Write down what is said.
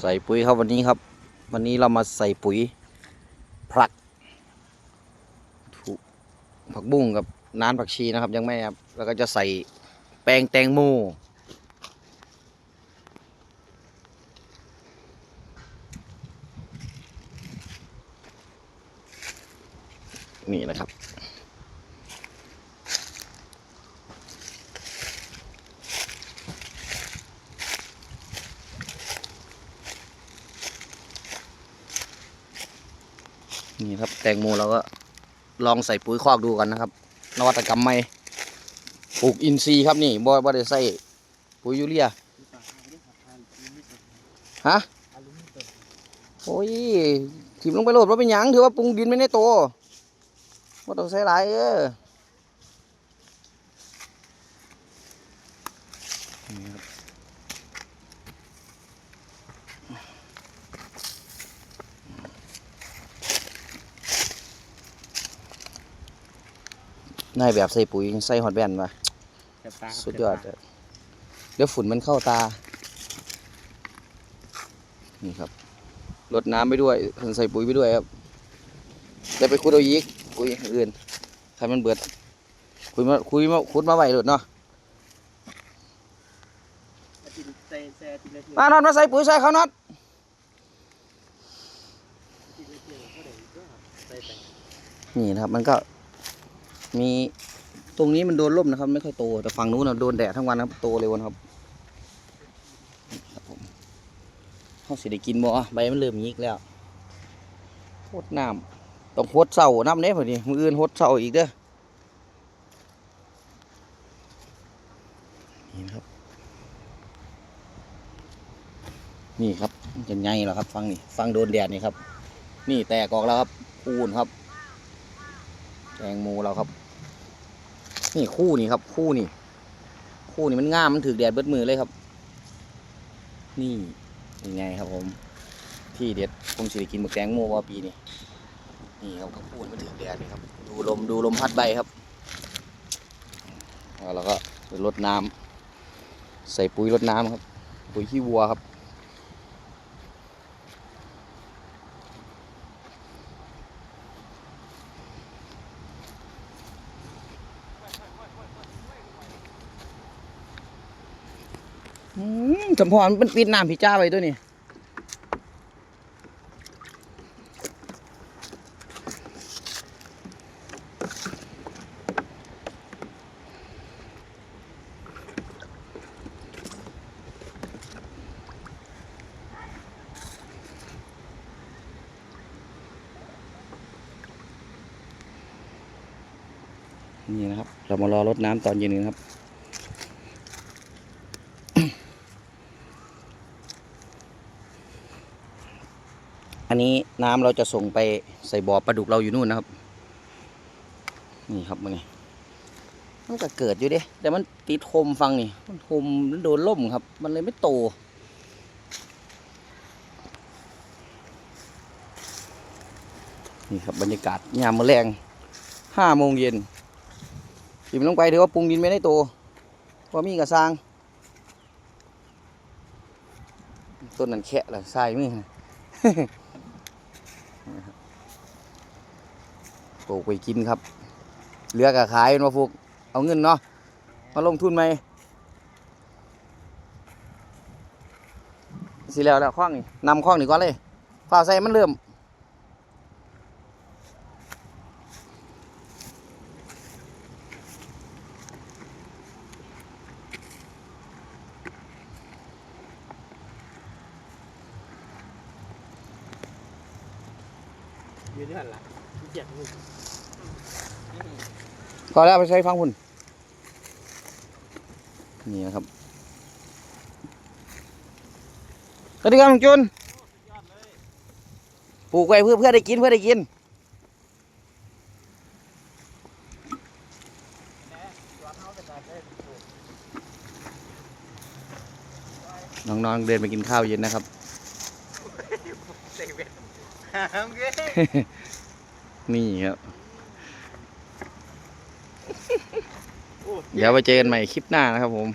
ใส่ปุ๋ยครับวันนี้ครับ วันนี้เรามาใส่ปุ๋ยพลักถูกผักบุ้งกับน้ำผักชีนะครับ ยังไม่ครับแล้วก็จะใส่แป้งแตงโมนี่นะครับ นี่ครับ แตงโมเราก็ลองใส่ปุ๋ยคอกดูกันนะครับ นวัตกรรมใหม่ปลูกอินทรีย์ครับนี่บ่บ่ได้ใส่ปุ๋ยยูเรียฮะโอ้ยถิมลงไปโหลดว่าเป็นหยังถือว่าปรุงดินไม่ได้โตว่าต้องใส่หลายเออนี่ครับ นายแบบใส่ปุ๋ยใส่ฮอตแบนมาเจ็บตาครับสุดยอดอะเดี๋ยวฝุ่นมันเข้าตา นี่ครับรดน้ำไปด้วยใส่ปุ๋ยไปด้วยครับได้ไปคุดเอายีกปุ๋ยอื่นใครมันเบิด คุยมาคุยมาคุดมาไหวหลุดเนาะอาทิตย์ใส่ใส่อาทิตย์ละเทื่อมานอนมาใส่ปุ๋ยใส่เขาน็อตอาทิตย์ละเทื่อเท่าไหร่ก็ใส่ไปนี่นะครับมันก็ มีตรงนี้มันโดนร่มนะครับ ไม่ค่อยโต แต่ฝั่งนู้นนะโดนแดดทั้งวันนะครับโตเร็วนะครับนี่ครับผมเขาสิได้กินบ่ใบมันเริ่มยิกแล้วโคตรน้ำต้องโคตรเสาน้ำเนี้ยพอดีมืออื่นโคตรเสาอีกเด้อนี่ครับ นี่ครับมันจะไงแล้วครับ ฟังนี่ฟังโดนแดดนี่ครับ นี่แตกออกแล้วครับคูนครับ แตงโมเราครับ นี่คู่นี่ครับคู่นี่ คู่นี่มันงามมันถือแดดเบิดมือเลยครับ นี่ยังไงครับผม ที่เด็ดผมสิกินหมึกแตงโมว่าปีนี้นี่ครับข้าวปูนมันถือแดดนี่ครับ ดูลมดูลมพัดใบครับแล้วเราก็ไปรดน้ำใส่ปุ๋ยรดน้ำครับ ปุ๋ยขี้วัวครับ สมพรมันปิดน้ำพี่จ้าไปตัวนี้นี่นะครับ เรามารอรดน้ำตอนเย็นกันครับ อันนี้น้ำเราจะส่งไปใส่บ่อปลาดุกเราอยู่นู่นนะครับ นี่ครับมันนี่มันก็เกิดอยู่เด้แต่มันติดโคมฟังนี่มันโคมมันโดนล่มครับ มันเลยไม่โตนี่ครับบรรยากาศยามมะแรงห้าโมงเย็นพิมลงไปถือว่าปรุงดินไม่ได้โตเพราะมีกระซางต้นนั้นแค่ละทรายมือ ปลูกไปกินครับเหลือก็ขายเป็นมาฟุก เอาเงินเนาะมาลงทุนไหมสิแล้วแล้วข้องนี่นำข้องนี่ก่อนเลยฝ้าใส่มันเริ่มยืนที่หันหลัง เจ็บมือก็แล้วเอาไปใช้ฟังพุ่นนี่นะครับสวัสดีครับลุงจุนปลูกไว้เพื่อเพื่อได้กินเพื่อได้กินน้องๆเดินไปกินข้าวเย็นนะครับเซเว่ นหามเก้นี่ครับโอ้เดี๋ยวไปเจอกันใหม่คลิปหน้านะครับผม